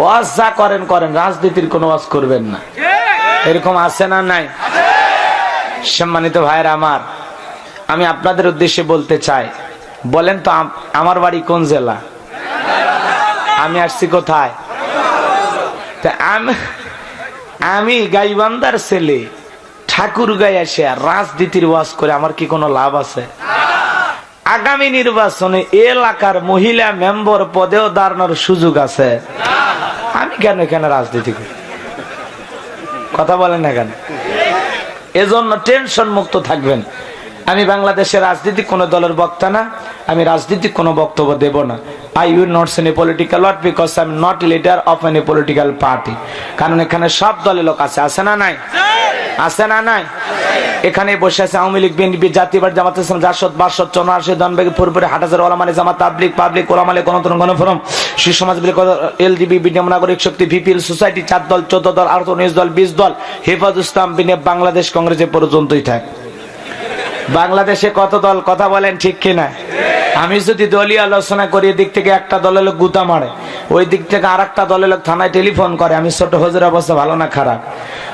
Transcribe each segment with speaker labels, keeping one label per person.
Speaker 1: ওয়াজ যা করেন করেন। রাজনীতির কোনো ওয়াজ করবেন না। এরকম আছে না নাই? সম্মানিত ভাইয়ের আমার, আমি আপনাদের উদ্দেশ্যে বলতে চাই, বলেন তো আমার বাড়ি কোন জেলা? আমি আসছি কোথায়? আমি গাইবান্দার ছেলে, ঠাকুর গায়ে এসে রাজনীতির ওয়াজ করে আমার কি কোনো লাভ আছে? আগামী নির্বাচনে এলাকার মহিলা মেম্বার পদেও দাঁড়ানোর সুযোগ আছে। আমি কেন এখানে রাজনীতি করি? কথা বলেন না কেন? এজন্য টেনশন মুক্ত থাকবেন। আমি বাংলাদেশের রাজনীতি কোনো দলের বক্তা না, আমি রাজনীতিক কোনো বক্তব্য দেব না। I will not any political word because I am not leader of any political party কারণ এখানে সব দলের লোক আছে আছে না নাই? আছে না নাই? এখানে বসে আছে আওয়ামী লীগ, বিএনপি জাতীয়বাদ জামাত ইসলাম, জাসদ, বাসদ, চৌরাশি দনবেগে ফুরপুরে হাটাজার ওলামালী জামাত তাবলিক পাবলিক, ওলামালী গণতন্ত্র, গণফোরাম শিশু সমাজ এলডিবি বিনিয়ম নাগরিক শক্তি, ভিপিএল সোসাইটি, চার দল, চোদ্দ দল আঠারো উনিশ দল, বিশ দল হেফাজ ইসলাম, বিনে বাংলাদেশ কংগ্রেসে পর্যন্তই থাক। বাংলাদেশে কত দল, কথা বলেন ঠিক কিনা? আমি যদি দলীয় আলোচনা করি, এদিক থেকে একটা দলের লোক গুতা মারে ওই দিক থেকে আর একটা দলের লোক থানায় টেলিফোন করে, আমি ছোট হজুর অবস্থা ভালো না খারাপ।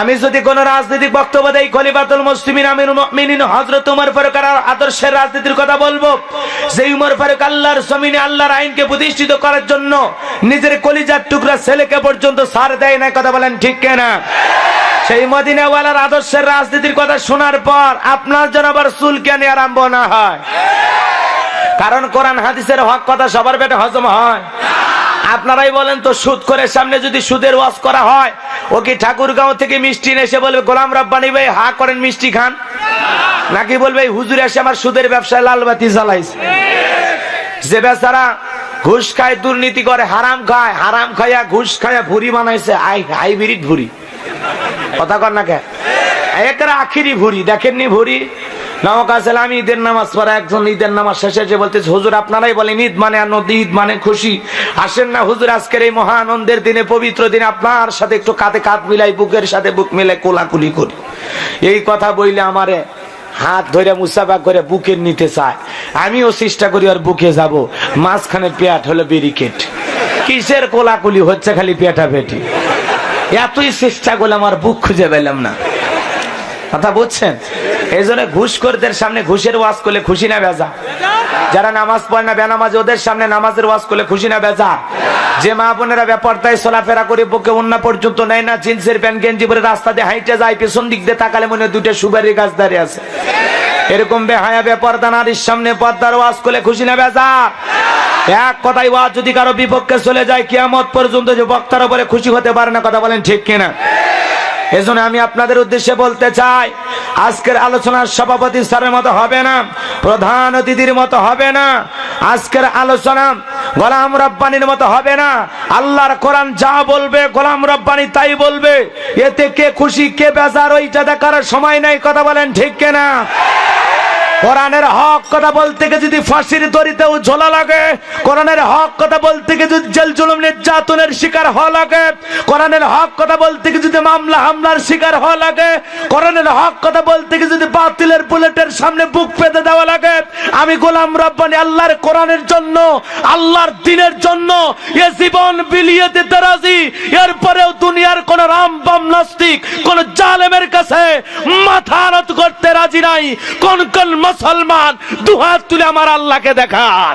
Speaker 1: আমি যদি কোন রাজনৈতিক বক্তব্য দেই, খলিফাতুল মুসলিমিন আমির মুমিনিন, হযরত উমর ফারুক আদর্শের রাজনীতির কথা বলব। যে উমর ফারুক আল্লাহর জমিনে আল্লাহর আইনকে প্রতিষ্ঠিত করার জন্য নিজের কলিজার টুকরা ছেলেকে পর্যন্ত সার দেয় না কথা বলেন ঠিক কেনা? সেই মদিনাওয়ালার আদর্শের রাজনীতির কথা শোনার পর আপনার যেন আবার চুল কেন আরম্ভ না হয়? কারণ কোরআন, হাদিসের হক কথা সবার পেটে হজম হয়। আপনারাই বলেন তো, সুদ করে সামনে যদি সুদের ওয়াজ করা হয়, ও কি ঠাকুরগাঁও থেকে মিষ্টি এসে বলবে, গোলাম রব্বানি ভাই, হা করেন মিষ্টি খান? নাকি বলবে হুজুর এসে আমার সুদের ব্যবসায় লালবাতি জ্বালাইছে। যে বেচারা ঘুষ খায়, দুর্নীতি করে, হারাম খায়, হারাম খাইয়া ঘুষ খাইয়া ভুরি বানাইছে, আই হাইব্রিড ভুরি কথা কর না কে? একরা আখিরি ভুরি দেখেননি ভুরি নামক আমি ঈদের নামাজ পড়া, একজন ঈদের নামাজ শেষে হুজুর, আপনারাই বলেন, ঈদ মানে ঈদ মানে খুশি। আসেন না আজকের এই মহা আনন্দের দিনে, পবিত্র দিনে আপনার সাথে একটু কাঁধে কাঁধ মিলাই, বুকের সাথে বুক মিলাই কোলাকুলি করি। এই কথা বইলে আমারে হাত ধরে মুসাফা করে বুকের নিতে চায়। আমিও চেষ্টা করি আর বুকে যাব। মাঝখানে পেট হলো ব্যারিকেড কিসের কোলাকুলি হচ্ছে খালি পেটা পেটি? এতই চেষ্টা করলাম আর বুক খুঁজে পেলাম না। কথা বুঝছেন? এই জন্য ঘুষখোরদের সামনে ঘুষের ওয়াজ করলে খুশি না বেজা। যারা নামাজ পড়ে না বেনামাজ, ওদের সামনে নামাজের ওয়াজ করলে খুশি না বেজা। যে মা বোনেরা ব্যাপারটাই চলাফেরা করে বুকে অন্য পর্যন্ত নেয় না, জিন্সের প্যান্ট গেঞ্জি পরে রাস্তা দিয়ে হাইটে যায়, পেছন দিক দিয়ে তাকালে মনে দুটো সুপারি গাছ দাঁড়িয়ে আছে। এরকম বেহায়া ব্যাপারটা নারীর সামনে পর্দার ওয়াজ করলে খুশি না বেজা। এক কথাই ওয়াজ যদি কারও বিপক্ষে চলে যায়, কিয়ামত পর্যন্ত যে বক্তার উপরে খুশি হতে পারে না, কথা বলেন ঠিক কিনা? এজন্য আমি আপনাদের উদ্দেশ্যে বলতে চাই, আজকের আলোচনার সভাপতি স্যারের মতো হবে না, প্রধান অতিথির মতো হবে না, আজকের আলোচনা গোলাম রব্বানির মতো হবে না, আল্লাহর কোরআন যা বলবে গোলাম রব্বানি তাই বলবে, এতে কে খুশি, কে বেজার, ওইটা দেখার সময় নাই, কথা বলেন ঠিক কেনা? কোরআনের হক কথা বলতে গিয়ে যদি ফাঁসির দড়িতেও ঝোলা লাগে, কোরআনের হক কথা বলতে গিয়ে যদি জেল জুলুম নির্যাতনের শিকার হওয়া লাগে, কোরআনের হক কথা বলতে গিয়ে যদি মামলা হামলার শিকার হওয়া লাগে, কোরআনের হক কথা বলতে গিয়ে যদি বাতিলের বুলেটের সামনে বুক পেতে দেওয়া লাগে, আমি গোলাম রব্বানি আল্লাহর কোরআনের জন্য, আল্লাহর দিনের জন্য এ জীবন বিলিয়ে দিতে রাজি। এরপরেও দুনিয়ার কোন রাম বাম নাস্তিক, কোন জালেমের কাছে মাথা করতে রাজি নাই। কোন কোন মুসলমান দুহাত তুলে আমার আল্লাহকে দেখান।